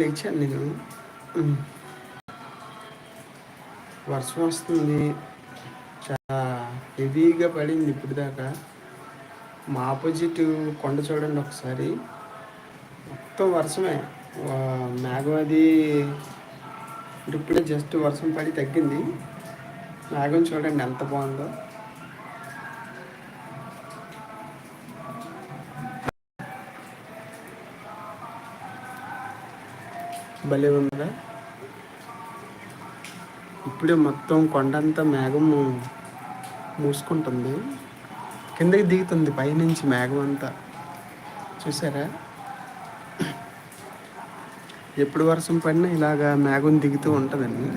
లేచాను నేను. వర్షం వస్తుంది. చాలా హెవీగా పడింది ఇప్పుడు దాకా మా ఆపోజిట్ కొండ చూడండి ఒకసారి. మొత్తం వర్షమే. మేఘం అది ఇప్పుడే జస్ట్ వర్షం పడి తగ్గింది. మేఘం చూడండి ఎంత బాగుందో. భలే ఉందా ఇప్పుడే మొత్తం కొండంతా మేఘం మూసుకుంటుంది. కిందకి దిగుతుంది పైనుంచి మేఘం అంతా. చూసారా? ఎప్పుడు వర్షం పడినా ఇలాగా మేఘం దిగుతూ ఉంటుందండి.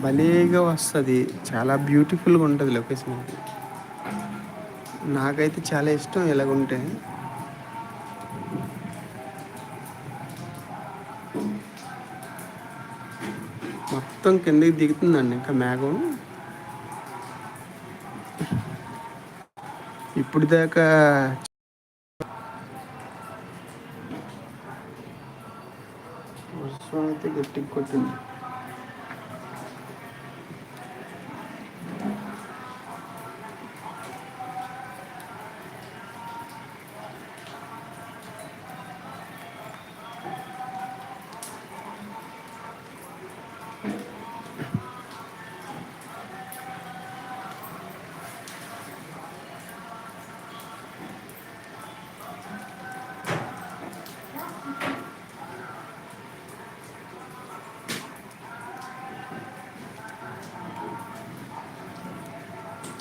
భలేగా వస్తుంది. చాలా బ్యూటిఫుల్గా ఉంటుంది లొకేషన్ నాకైతే చాలా ఇష్టం ఇలాగుంటే. మొత్తం కిందకి దిగుతుందండి ఇంకా మేఘం. ఇప్పుడు దాకా వర్షం అయితే గట్టికి కొట్టింది.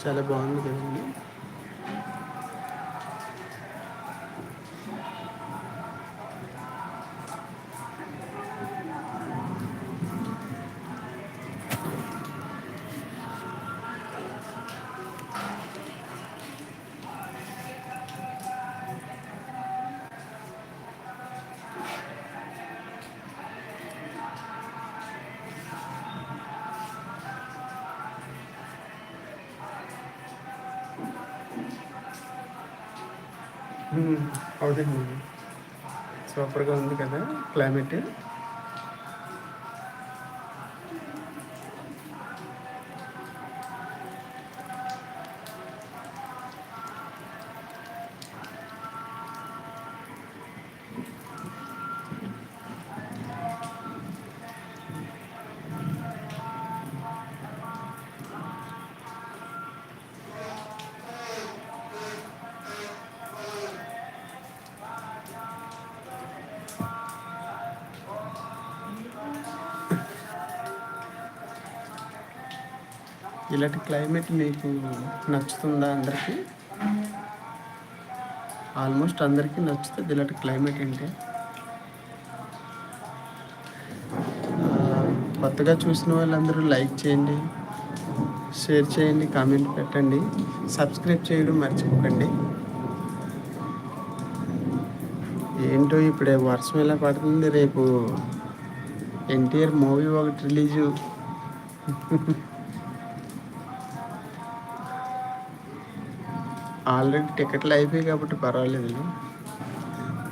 చాలా బాగుంది కదండి. Hmm, అవునండి సూపర్గా ఉంది. కదా క్లైమేట్ ఇలాంటి క్లైమేట్ మీకు నచ్చుతుందా అందరికీ? ఆల్మోస్ట్ అందరికీ నచ్చుతుంది ఇలాంటి క్లైమేట్ అంటే. కొత్తగా చూసిన వాళ్ళందరూ లైక్ చేయండి షేర్ చేయండి కామెంట్ పెట్టండి సబ్స్క్రైబ్ చేయడం మర్చిపోకండి. ఏంటో ఇప్పుడే వర్షం ఎలా పడుతుంది రేపు ఎన్టీఆర్ మూవీ ఒకటి రిలీజు. ఆల్రెడీ టికెట్లు అయిపోయాయి కాబట్టి పర్వాలేదు.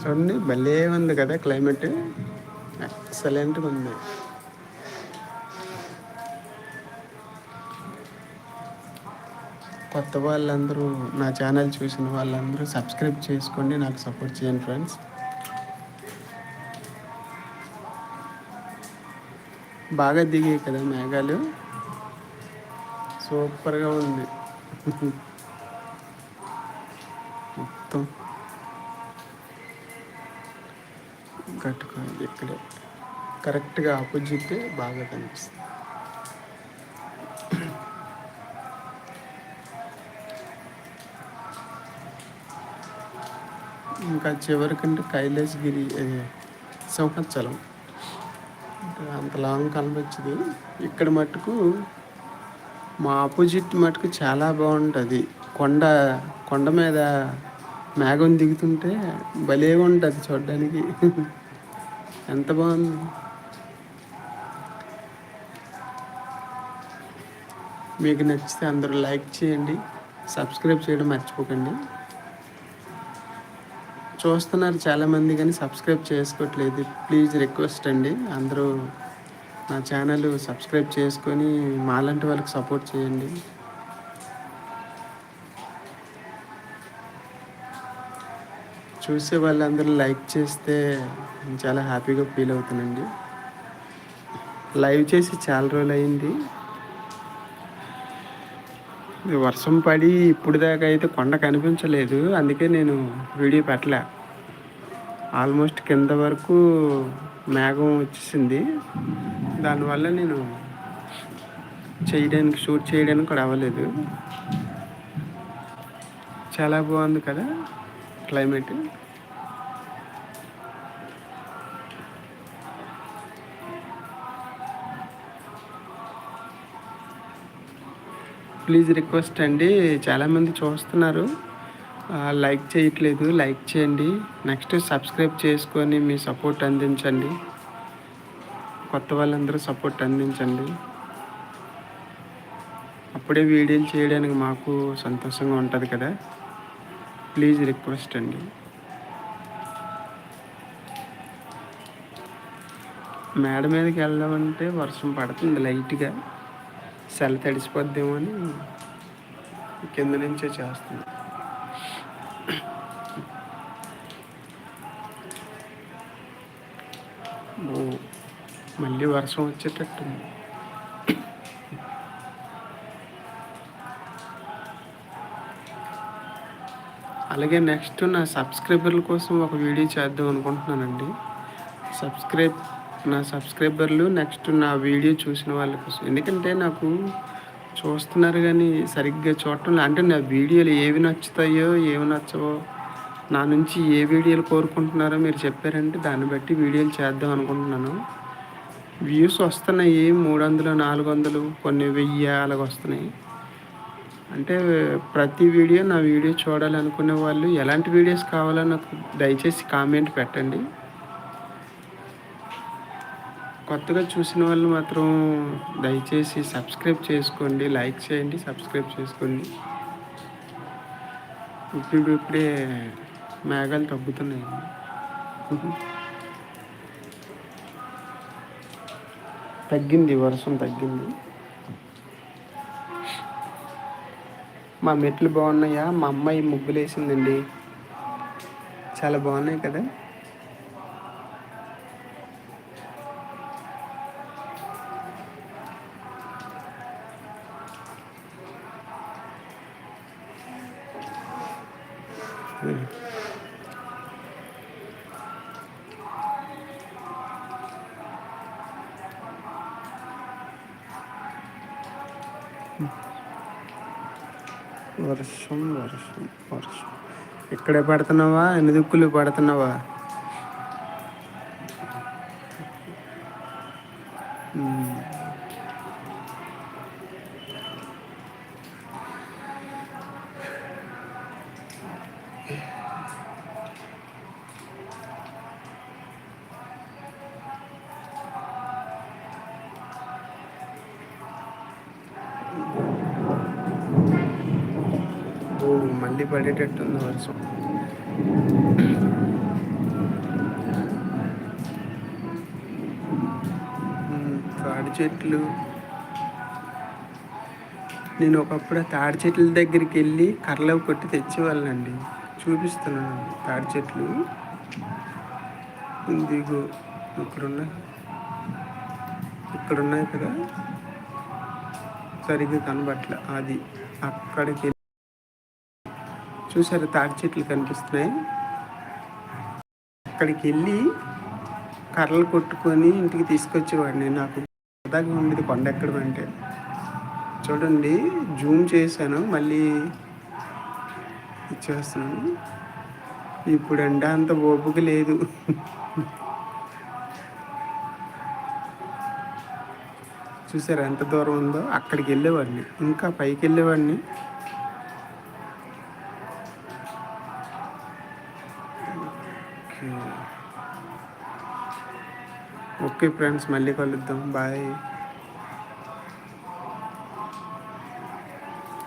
చూడండి భలే ఉంది కదా క్లైమేట్. ఎక్సలెంట్గా ఉంది. కొత్త వాళ్ళందరూ నా ఛానల్ చూసిన వాళ్ళందరూ సబ్స్క్రైబ్ చేసుకోండి నాకు సపోర్ట్ చేయండి ఫ్రెండ్స్. బాగా దిగాయి కదా మేఘాలు. సూపర్గా ఉంది. మొత్తం కట్టుకో ఇక్కడే. కరెక్ట్గా ఆపోజిట్ బాగా కనిపిస్తుంది. ఇంకా చివరికంటే కైలాసగిరి సింహాచలం. అంత లాంగ్ కనిపించదు ఇక్కడ మటుకు మా ఆపోజిట్ మటుకు చాలా బాగుంటుంది. కొండ కొండ మీద మేఘం దిగుతుంటే భలే ఉంటుంది చూడడానికి. ఎంత బాగుంది. మీకు నచ్చితే అందరూ లైక్ చేయండి సబ్స్క్రైబ్ చేయడం మర్చిపోకండి. చూస్తున్నారు చాలామంది కానీ సబ్స్క్రైబ్ చేసుకోవట్లేదు. ప్లీజ్ రిక్వెస్ట్ అండి. అందరూ నా ఛానల్ సబ్స్క్రైబ్ చేసుకొని మాలాంటి వాళ్ళకి సపోర్ట్ చేయండి. చూసే వాళ్ళందరూ లైక్ చేస్తే నేను చాలా హ్యాపీగా ఫీల్ అవుతానండి. లైవ్ చేసి చాలా రోజులు అయింది వర్షం పడి ఇప్పుడు దాకా అయితే కొండ కనిపించలేదు. అందుకే నేను వీడియో పెట్టలే. ఆల్మోస్ట్ కింద వరకు మేఘం వచ్చేసింది. దానివల్ల నేను చేయడానికి షూట్ చేయడానికి కూడా అవ్వలేదు. చాలా బాగుంది కదా? క్లైమేట్. ప్లీజ్ రిక్వెస్ట్ అండి చాలామంది చూస్తున్నారు. లైక్ చేయట్లేదు లైక్ చేయండి. నెక్స్ట్ సబ్స్క్రైబ్ చేసుకొని మీ సపోర్ట్ అందించండి. కొత్త వాళ్ళందరూ సపోర్ట్ అందించండి. అప్పుడే వీడియోలు చేయడానికి మాకు సంతోషంగా ఉంటుంది కదా. ప్లీజ్ రిక్వెస్ట్ అండి. మేడ మీదకి వెళ్దామంటే వర్షం పడుతుంది లైట్గా. సెల్ తడిసిపోద్దేమో అని కింద నుంచే చేస్తుంది మళ్ళీ వర్షం వచ్చేటట్టుంది. అలాగే నెక్స్ట్ నా సబ్స్క్రైబర్ల కోసం ఒక వీడియో చేద్దాం అనుకుంటున్నానండి. సబ్స్క్రైబ్ నా సబ్స్క్రైబర్లు నెక్స్ట్ నా వీడియో చూసిన వాళ్ళ కోసం. ఎందుకంటే నాకు చూస్తున్నారు కానీ సరిగ్గా చూడటం అంటే నా వీడియోలు ఏవి నచ్చుతాయో ఏవి నచ్చవో నా నుంచి ఏ వీడియోలు కోరుకుంటున్నారో మీరు చెప్పారంటే దాన్ని బట్టి వీడియోలు చేద్దాం అనుకుంటున్నాను. వ్యూస్ వస్తున్నాయి మూడు వందలు నాలుగు వందలు కొన్ని వెయ్యి అలాగ వస్తున్నాయి. అంటే ప్రతి వీడియో నా వీడియో చూడాలనుకునే వాళ్ళు ఎలాంటి వీడియోస్ కావాలో నాకు దయచేసి కామెంట్ పెట్టండి. కొత్తగా చూసిన వాళ్ళు మాత్రం దయచేసి సబ్స్క్రైబ్ చేసుకోండి లైక్ చేయండి సబ్స్క్రైబ్ చేసుకోండి. ఇప్పుడు ఇప్పుడే మేఘాలు తగ్గుతున్నాయి. తగ్గింది వర్షం తగ్గింది. మా మెట్లు బాగున్నాయా? మా అమ్మాయి ముగ్గులు వేసిందండి చాలా బాగున్నాయి కదా? వర్షం వర్షం వర్షం. ఇక్కడే పడుతున్నావా? ఎన్ని దిక్కులు పడుతున్నావా? మళ్ళీ పడేటట్టుంది వర్షం. తాడి చెట్లు. నేను ఒకప్పుడు తాడి చెట్ల దగ్గరికి వెళ్ళి కర్రలు కొట్టి తెచ్చేవాళ్ళండి. చూపిస్తున్నాను. తాడి చెట్లు. ఇదిగో ఇక్కడున్నాయి. ఇక్కడున్నాయి కదా. సరిగ్గా కనబట్ల అది అక్కడికి చూసారు తాటి చెట్లు కనిపిస్తున్నాయి. అక్కడికి వెళ్ళి కర్రలు కొట్టుకొని ఇంటికి తీసుకొచ్చేవాడిని నాకు. సరదాగా ఉండేది కొండ ఎక్కడం అంటే చూడండి జూమ్ చేశాను మళ్ళీ ఇచ్చేస్తున్నాను. ఇప్పుడు ఎండ అంత ఓపిక లేదు. చూసారు ఎంత దూరం ఉందో? అక్కడికి వెళ్ళేవాడిని. ఇంకా పైకి వెళ్ళేవాడిని. ఓకే ఫ్రెండ్స్ మళ్ళీ కలుద్దాం. బాయ్